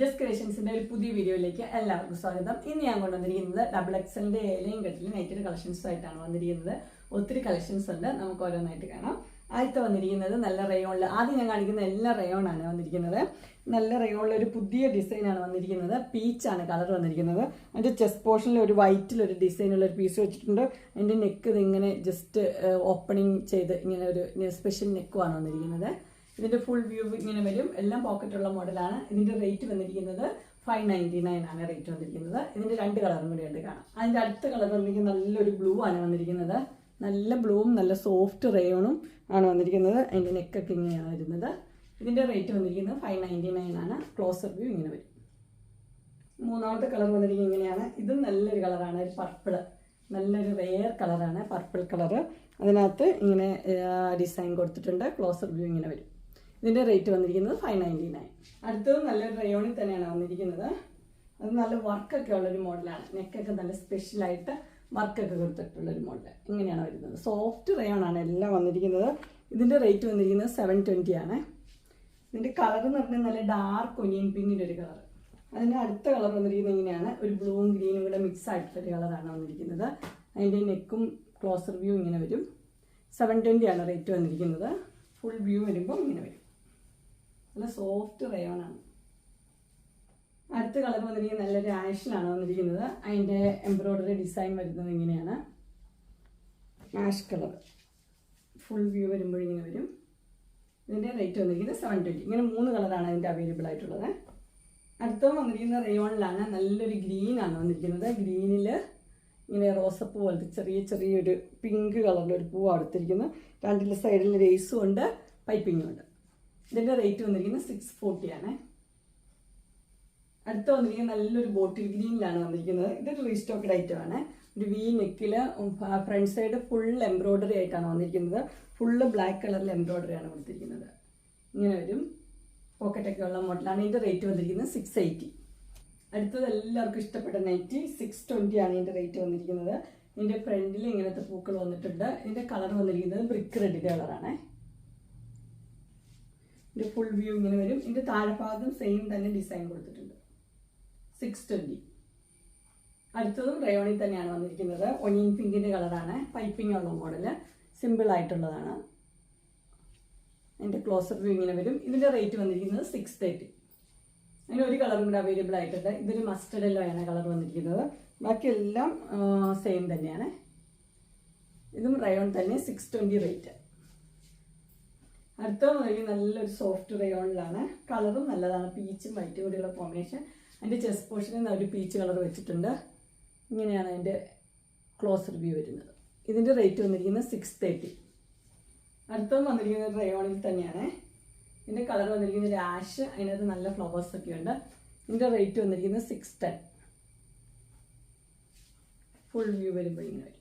Just ക്രിയേഷൻസിന്റെ ഒരു പുതിയ വീഡിയോയിലേക്ക് എല്ലാവർക്കും സ്വാഗതം. ഇന്ന് ഞാൻ കൊണ്ടുവന്നിരിക്കുന്നത് ഡബിൾ എക്സലിന്റെ ഏലയും കെട്ടിലും നൈറ്റിന്റെ കളക്ഷൻസ് ആയിട്ടാണ് വന്നിരിക്കുന്നത്. ഒത്തിരി കളക്ഷൻസ് ഉണ്ട്. നമുക്ക് ഓരോന്നായിട്ട് കാണാം. ആദ്യത്തെ വന്നിരിക്കുന്നത് നല്ല റയോണിൽ ആദ്യം ഞാൻ കാണിക്കുന്ന എല്ലാ റയോണാണ് വന്നിരിക്കുന്നത്. നല്ല റയോണിൽ ഒരു പുതിയ ഡിസൈനാണ് വന്നിരിക്കുന്നത്. പീച്ചാണ് കളർ വന്നിരിക്കുന്നത്. അതിന്റെ ചെസ്റ്റ് പോർഷനിൽ ഒരു വൈറ്റിൽ ഒരു ഡിസൈനുള്ള ഒരു പീസ് വെച്ചിട്ടുണ്ട്. അതിന്റെ നെക്ക് ഇതിങ്ങനെ ജസ്റ്റ് ഓപ്പണിങ് ചെയ്ത് ഇങ്ങനെ ഒരു സ്പെഷ്യൽ നെക്കുമാണ് വന്നിരിക്കുന്നത്. ഇതിന്റെ ഫുൾ വ്യൂ ഇങ്ങനെ വരും. എല്ലാം പോക്കറ്റുള്ള മോഡലാണ് ഇതിന്റെ റേറ്റ് വന്നിരിക്കുന്നത് ഫൈവ് നയന്റി നയൻ ആണ് റേറ്റ് വന്നിരിക്കുന്നത്. ഇതിന്റെ രണ്ട് കളറും കൂടി ഉണ്ട് കാണാം. അതിന്റെ അടുത്ത കളർ വന്നിരിക്കുന്നത് നല്ലൊരു ബ്ലൂ ആണ് വന്നിരിക്കുന്നത്. നല്ല ബ്ലൂവും നല്ല സോഫ്റ്റ് റേയോണും ആണ് വന്നിരിക്കുന്നത്. അതിന്റെ നെക്കൊക്കെ ഇങ്ങനെയാണ് വരുന്നത്. ഇതിന്റെ റേറ്റ് വന്നിരിക്കുന്നത് ഫൈവ് നയന്റി നയൻ ആണ്. ക്ലോസർ വ്യൂ ഇങ്ങനെ വരും. മൂന്നാമത്തെ കളർ വന്നിരിക്കുന്നത് ഇങ്ങനെയാണ്. ഇതും നല്ലൊരു കളറാണ് ഒരു പർപ്പിൾ നല്ലൊരു റെയർ കളറാണ് പർപ്പിൾ കളർ അതിനകത്ത് ഇങ്ങനെ ഡിസൈൻ കൊടുത്തിട്ടുണ്ട്. ക്ലോസർ വ്യൂ ഇങ്ങനെ വരും. ഇതിന്റെ റേറ്റ് വന്നിരിക്കുന്നത് ഫൈവ് നയന്റി നയൻ അടുത്തത് നല്ല റയോണിൽ തന്നെയാണ് വന്നിരിക്കുന്നത്. അത് നല്ല വർക്കൊക്കെ ഉള്ളൊരു മോഡലാണ്. നെക്കൊക്കെ നല്ല സ്പെഷ്യലായിട്ട് വർക്കൊക്കെ കൊടുത്തിട്ടുള്ളൊരു മോഡൽ ഇങ്ങനെയാണ് വരുന്നത്. സോഫ്റ്റ് റയോണാണ് എല്ലാം വന്നിരിക്കുന്നത്. ഇതിന്റെ റേറ്റ് വന്നിരിക്കുന്നത് സെവൻ ട്വന്റി ആണ്. ഇതിന്റെ കളർ എന്ന് പറഞ്ഞാൽ നല്ല ഡാർക്ക് ഒനിയൻ പിങ്കിന്റെ ഒരു കളർ അതിന്റെ അടുത്ത കളർ വന്നിരിക്കുന്നത് ഇങ്ങനെയാണ്. ഒരു ബ്ലൂവും ഗ്രീനും കൂടെ മിക്സ് ആയിട്ടുള്ളൊരു കളറാണ് വന്നിരിക്കുന്നത്. അതിന്റെ നെക്കും ക്ലോസർ വ്യൂ ഇങ്ങനെ വരും. സെവൻ ട്വന്റി ആണ് റേറ്റ് വന്നിരിക്കുന്നത്. ഫുൾ വ്യൂ വരുമ്പോൾ ഇങ്ങനെ വരും. നല്ല സോഫ്റ്റ് റയോണാണ് അടുത്ത കളർ വന്നിരിക്കുന്നത് നല്ലൊരു ആഷിലാണ് വന്നിരിക്കുന്നത്. അതിന്റെ എംബ്രോയ്ഡറി ഡിസൈൻ വരുന്നത് ഇങ്ങനെയാണ്. ആഷ് കളർ ഫുൾ വ്യൂ വരുമ്പോൾ ഇങ്ങനെ വരും. ഇതിന്റെ റേറ്റ് വന്നിരിക്കുന്നത് സെവൻ ട്വന്റി ഇങ്ങനെ മൂന്ന് കളറാണ് അതിന്റെ അവൈലബിൾ ആയിട്ടുള്ളത്. അടുത്ത വന്നിരിക്കുന്ന റയോണിലാണ് നല്ലൊരു ഗ്രീനാണ് വന്നിരിക്കുന്നത്. ഗ്രീനിൽ ഇങ്ങനെ റോസപ്പൂ പോലത്തെ ചെറിയ ചെറിയൊരു പിങ്ക് കളറിലൊരു പൂവാണ് എടുത്തിരിക്കുന്നത് രണ്ടിന്റെ സൈഡിൽ ലേസും ഉണ്ട് പൈപ്പിങ്ങും ഉണ്ട്. ഇതിന്റെ റേറ്റ് വന്നിരിക്കുന്നത് സിക്സ് ഫോർട്ടി ആണ്. അടുത്ത വന്നിരിക്കുന്നത് നല്ലൊരു ബോട്ടിൽ ഗ്രീനിലാണ് വന്നിരിക്കുന്നത്. ഇതൊരു റീസ്റ്റോക്കഡ് ഐറ്റം ആണ്. ഒരു വി നെക്കിൽ ഫ്രണ്ട് സൈഡ് ഫുൾ എംബ്രോയിഡറി ആയിട്ടാണ് വന്നിരിക്കുന്നത്. ഫുള്ള് ബ്ലാക്ക് കളറിൽ എംബ്രോയിഡറി ആണ് കൊടുത്തിരിക്കുന്നത്. ഇങ്ങനെ വരും. പോക്കറ്റൊക്കെ ഉള്ള മോഡലാണ് ഇതിന്റെ റേറ്റ് വന്നിരിക്കുന്നത് സിക്സ് എയ്റ്റി അടുത്തത് എല്ലാവർക്കും ഇഷ്ടപ്പെട്ട നൈറ്റി സിക്സ് ട്വന്റി ആണ് ഇതിന്റെ റേറ്റ് വന്നിരിക്കുന്നത്. ഇതിന്റെ ഫ്രണ്ടിൽ ഇങ്ങനത്തെ പൂക്കൾ വന്നിട്ടുണ്ട്. ഇതിന്റെ കളർ വന്നിരിക്കുന്നത് ബ്രിക്ക് റെഡിന്റെ കളറാണ് ഇതിന്റെ ഫുൾ വ്യൂ ഇങ്ങനെ വരും. ഇതിന്റെ താഴെഭാഗം സെയിം തന്നെ ഡിസൈൻ കൊടുത്തിട്ടുണ്ട്. സിക്സ് ട്വന്റി അടുത്തതും റയോണിൽ തന്നെയാണ് വന്നിരിക്കുന്നത്. ഒനിയൻ പിങ്കിന്റെ കളറാണ് പൈപ്പിംഗ് ഉള്ള മോഡൽ സിമ്പിൾ ആയിട്ടുള്ളതാണ്. അതിന്റെ ക്ലോസപ്പ് വ്യൂ ഇങ്ങനെ വരും. ഇതിന്റെ റേറ്റ് വന്നിരിക്കുന്നത് സിക്സ് തേർട്ടി അതിന് ഒരു കളറും കൂടെ അവൈലബിൾ ആയിട്ടുണ്ട്. ഇതൊരു മസ്റ്റർഡ് എല്ലോ ആണ് കളർ വന്നിരിക്കുന്നത്. ബാക്കിയെല്ലാം സെയിം തന്നെയാണ്. ഇതും റയോൺ തന്നെ സിക്സ് ട്വന്റി റേറ്റ് അടുത്ത നോക്കി നല്ലൊരു സോഫ്റ്റ് റയോണിലാണ് കളറും നല്ലതാണ്. പീച്ചും വൈറ്റും കൂടിയുള്ള കോമ്പിനേഷൻ അതിന്റെ ചെസ്റ്റ് പോർഷനിൽ ഒരു പീച്ച് കളർ വെച്ചിട്ടുണ്ട്. ഇങ്ങനെയാണ് അതിന്റെ ക്ലോസ് റിവ്യൂ വരുന്നത്. ഇതിന്റെ റേറ്റ് വന്നിരിക്കുന്നത് സിക്സ് തേർട്ടി അടുത്തത് വന്നിരിക്കുന്ന റയോണിൽ തന്നെയാണ്. ഇതിന്റെ കളർ വന്നിരിക്കുന്ന ആഷ് അതിനകത്ത് നല്ല ഫ്ലവേഴ്സ് ഒക്കെ ഉണ്ട്. ഇതിന്റെ റേറ്റ് വന്നിരിക്കുന്നത് സിക്സ് ടെൻ ഫുൾ വ്യൂ വരുമ്പോൾ ഇങ്ങനെ വരും.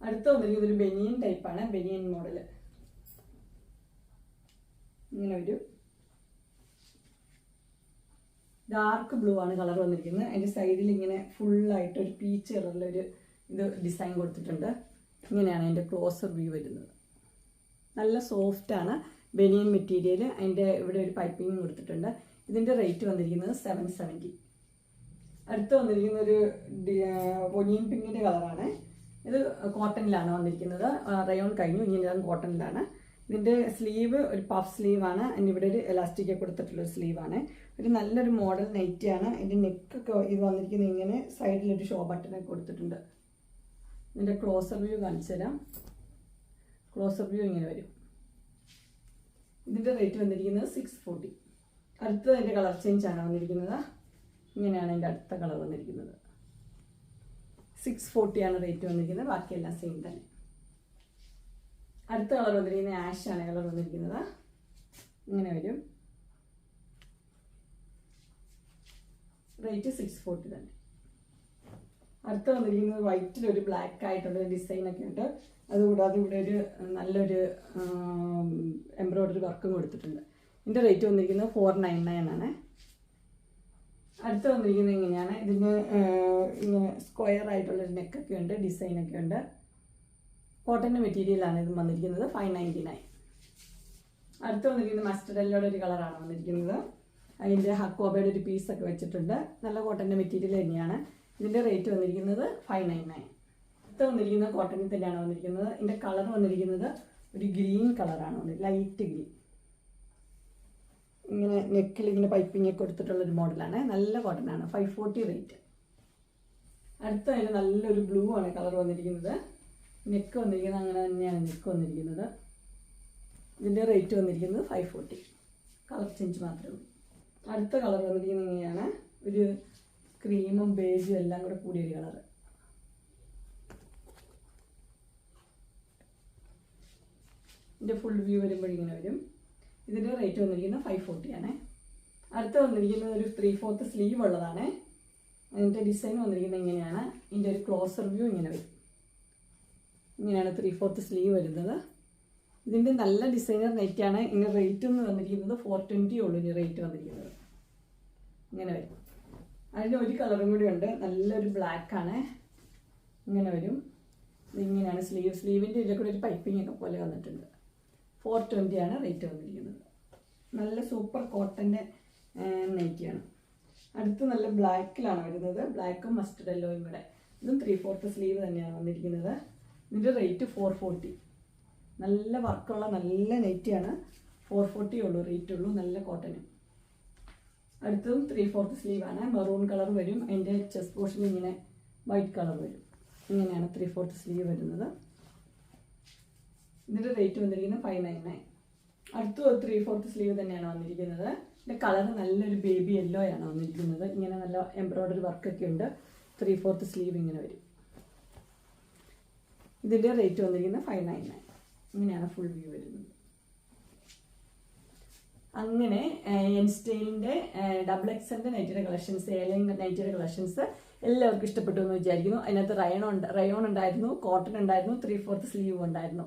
അടുത്ത വന്നിരിക്കുന്നത് ഒരു ബെനിയൻ ടൈപ്പാണ് ബെനിയൻ മോഡൽ ഇങ്ങനെ ഒരു ഡാർക്ക് ബ്ലൂ ആണ് കളർ വന്നിരിക്കുന്നത്. അതിന്റെ സൈഡിൽ ഇങ്ങനെ ഫുള്ളായിട്ട് ഒരു പീച്ച് കളറിലൊരു ഇത് ഡിസൈൻ കൊടുത്തിട്ടുണ്ട്. ഇങ്ങനെയാണ് അതിന്റെ ക്ലോസർ വ്യൂ വരുന്നത്. നല്ല സോഫ്റ്റാണ് ബനിയൻ മെറ്റീരിയൽ അതിന്റെ ഇവിടെ ഒരു പൈപ്പിംഗ് കൊടുത്തിട്ടുണ്ട്. ഇതിന്റെ റേറ്റ് വന്നിരിക്കുന്നത് സെവൻ സെവന്റി അടുത്ത് വന്നിരിക്കുന്ന ഒരു ഒനിയൻ പിങ്കിന്റെ കളറാണ് ഇത് കോട്ടണിലാണ് വന്നിരിക്കുന്നത്. റയോൺ കഴിഞ്ഞു. ഇങ്ങനെ കോട്ടണിലാണ് ഇതിന്റെ സ്ലീവ് ഒരു പഫ് സ്ലീവാണ് ഇവിടെ ഒരു എലാസ്റ്റിക് കൊടുത്തിട്ടുള്ള ഒരു സ്ലീവാണ് ഒരു നല്ലൊരു മോഡൽ നെറ്റിയാണ് ഇതിന്റെ നെക്കൊക്കെ ഇത് വന്നിരിക്കുന്നത് ഇങ്ങനെ സൈഡിലൊരു ഷോ ബട്ടനൊക്കെ കൊടുത്തിട്ടുണ്ട്. ഇതിന്റെ ക്ലോസർ വ്യൂ കാണിച്ചു തരാം. ക്ലോസർ വ്യൂ ഇങ്ങനെ വരും. ഇതിന്റെ റേറ്റ് വന്നിരിക്കുന്നത് സിക്സ് ഫോർട്ടി അടുത്തത് അതിന്റെ കളർ ചേഞ്ച് ആണ് വന്നിരിക്കുന്നത്. ഇങ്ങനെയാണ് അതിന്റെ അടുത്ത കളർ വന്നിരിക്കുന്നത്. സിക്സ് ഫോർട്ടിയാണ് റേറ്റ് വന്നിരിക്കുന്നത്. ബാക്കിയെല്ലാം സെയിം തന്നെ. അടുത്ത കളർ വന്നിരിക്കുന്നത് ആണ്. കളർ വന്നിരിക്കുന്നത് ഇങ്ങനെ വരും. റേറ്റ് സിക്സ് ഫോർട്ടി തന്നെ. അടുത്ത വന്നിരിക്കുന്നത് വൈറ്റിൽ ഒരു ബ്ലാക്ക് ആയിട്ടുള്ള ഡിസൈൻ ഒക്കെ ഉണ്ട്. അതുകൂടാതെ ഇവിടെ ഒരു നല്ലൊരു എംബ്രോയ്ഡറി വർക്കും കൊടുത്തിട്ടുണ്ട്. ഇതിന്റെ റേറ്റ് വന്നിരിക്കുന്നത് ഫോർ നയൻ നയൻ ആണ്. അടുത്ത വന്നിരിക്കുന്നത് ഇങ്ങനെയാണ്. ഇതിന് ഇങ്ങനെ സ്ക്വയർ ആയിട്ടുള്ളൊരു നെക്കൊക്കെ ഉണ്ട് ഡിസൈനൊക്കെ ഉണ്ട്. കോട്ടന്റെ മെറ്റീരിയലാണ് ഇത് വന്നിരിക്കുന്നത് ഫൈവ് നയന്റി നയൻ അടുത്ത് വന്നിരിക്കുന്നത് മസ്റ്റർഡ് എല്ലോടെ ഒരു കളറാണ് വന്നിരിക്കുന്നത്. അതിന്റെ ഹക്കോബയുടെ ഒരു പീസൊക്കെ വെച്ചിട്ടുണ്ട്. നല്ല കോട്ടന്റെ മെറ്റീരിയൽ തന്നെയാണ്. ഇതിന്റെ റേറ്റ് വന്നിരിക്കുന്നത് ഫൈവ് നയൻ നയൻ അടുത്ത് വന്നിരിക്കുന്നത് കോട്ടണിൽ തന്നെയാണ് വന്നിരിക്കുന്നത്. ഇതിന്റെ കളർ വന്നിരിക്കുന്നത് ഒരു ഗ്രീൻ കളറാണ് ലൈറ്റ് ഗ്രീൻ ഇങ്ങനെ നെക്കിൽ ഇങ്ങനെ പൈപ്പിംഗ് ഒക്കെ എടുത്തിട്ടുള്ളൊരു മോഡലാണ് നല്ല കോട്ടൺ ആണ്. ഫൈവ് ഫോർട്ടി റേറ്റ് അടുത്ത അതിന് നല്ലൊരു ബ്ലൂ ആണ് കളർ വന്നിരിക്കുന്നത്. നെക്ക് വന്നിരിക്കുന്നത് അങ്ങനെ തന്നെയാണ് നെക്ക് വന്നിരിക്കുന്നത്. ഇതിന്റെ റേറ്റ് വന്നിരിക്കുന്നത് ഫൈവ് ഫോർട്ടി കളർ ചേഞ്ച് മാത്രമേ ഉള്ളൂ. അടുത്ത കളർ വന്നിരിക്കുന്നത് ഇങ്ങനെയാണ്. ഒരു ക്രീമും ബേജും എല്ലാം കൂടെ കൂടിയൊരു കളർ ഇതിന്റെ ഫുൾ വ്യൂ വരുമ്പോഴിങ്ങനെ വരും. ഇതിന്റെ റേറ്റ് വന്നിരിക്കുന്നത് ഫൈവ് ഫോർട്ടി ആണ്. അടുത്ത വന്നിരിക്കുന്നത് ഒരു ത്രീ ഫോർത്ത് സ്ലീവ് ഉള്ളതാണ്. അതിന്റെ ഡിസൈൻ വന്നിരിക്കുന്നത് ഇങ്ങനെയാണ്. ഇതിന്റെ ഒരു ക്ലോസർ വ്യൂ ഇങ്ങനെ വരും. ഇങ്ങനെയാണ് ത്രീ ഫോർത്ത് സ്ലീവ് വരുന്നത്. ഇതിന്റെ നല്ല ഡിസൈനർ നെറ്റാണ് ഇങ്ങനെ റേറ്റ് എന്ന് വന്നിരിക്കുന്നത് ഫോർ ട്വന്റി ഉള്ളൂ ഇനി റേറ്റ് വന്നിരിക്കുന്നത്. ഇങ്ങനെ വരും. അതിന്റെ ഒരു കളറും കൂടി ഉണ്ട്. നല്ലൊരു ബ്ലാക്ക് ആണ്. ഇങ്ങനെ വരും. ഇങ്ങനെയാണ് സ്ലീവ് സ്ലീവിന്റെ ഇതിൽ കൂടെ ഒരു പൈപ്പിംഗ് ഒക്കെ പോലെ വന്നിട്ടുണ്ട്. ഫോർ ട്വന്റിയാണ് റേറ്റ് വന്നിരിക്കുന്നത്. നല്ല സൂപ്പർ കോട്ടന്റെ നൈറ്റിയാണ് അടുത്ത് നല്ല ബ്ലാക്കിലാണ് വരുന്നത്. ബ്ലാക്കും മസ്റ്റർഡ് എല്ലോയും കൂടെ ഇതും ത്രീ ഫോർത്ത് സ്ലീവ് തന്നെയാണ് വന്നിരിക്കുന്നത്. ഇതിന്റെ റേറ്റ് ഫോർ ഫോർട്ടി നല്ല വർക്കുള്ള നല്ല നെറ്റിയാണ് ഫോർ ഫോർട്ടി ഉള്ളൂ റേറ്റ് ഉള്ളൂ നല്ല കോട്ടന് അടുത്തതും ത്രീ ഫോർത്ത് സ്ലീവാണ് മെറൂൺ കളർ വരും. അതിന്റെ ചെസ്റ്റ് പോർഷൻ ഇങ്ങനെ വൈറ്റ് കളർ വരും. ഇങ്ങനെയാണ് ത്രീ ഫോർത്ത് സ്ലീവ് വരുന്നത്. ഇതിന്റെ റേറ്റ് വന്നിരിക്കുന്നത് ഫൈവ് നയൻ നയൻ അടുത്ത ത്രീ ഫോർത്ത് സ്ലീവ് തന്നെയാണ് വന്നിരിക്കുന്നത്. ഇതിന്റെ കളർ നല്ലൊരു ബേബി യെല്ലോ ആണ് വന്നിരിക്കുന്നത്. ഇങ്ങനെ നല്ല എംബ്രോയ്ഡറി വർക്കൊക്കെ ഉണ്ട്. ത്രീ ഫോർത്ത് സ്ലീവ് ഇങ്ങനെ വരും. ഇതിന്റെ റേറ്റ് വന്നിരിക്കുന്നത് ഫൈവ് നയൻ നയൻ ഇങ്ങനെയാണ് ഫുൾ വ്യൂ വരുന്നത്. അങ്ങനെ എൻസ്റ്റൈലിന്റെ ഡബിൾ എക്സലിന്റെ നൈറ്റിയുടെ കളക്ഷൻസ് ഏലൈൻ നൈറ്റിയുടെ കളക്ഷൻസ് എല്ലാവർക്കും ഇഷ്ടപ്പെട്ടു എന്ന് വിചാരിക്കുന്നു. അതിനകത്ത് റയോൺ ഉണ്ട് റയോൺ ഉണ്ടായിരുന്നു കോട്ടൺ ഉണ്ടായിരുന്നു ത്രീ ഫോർത്ത് സ്ലീവ് ഉണ്ടായിരുന്നു.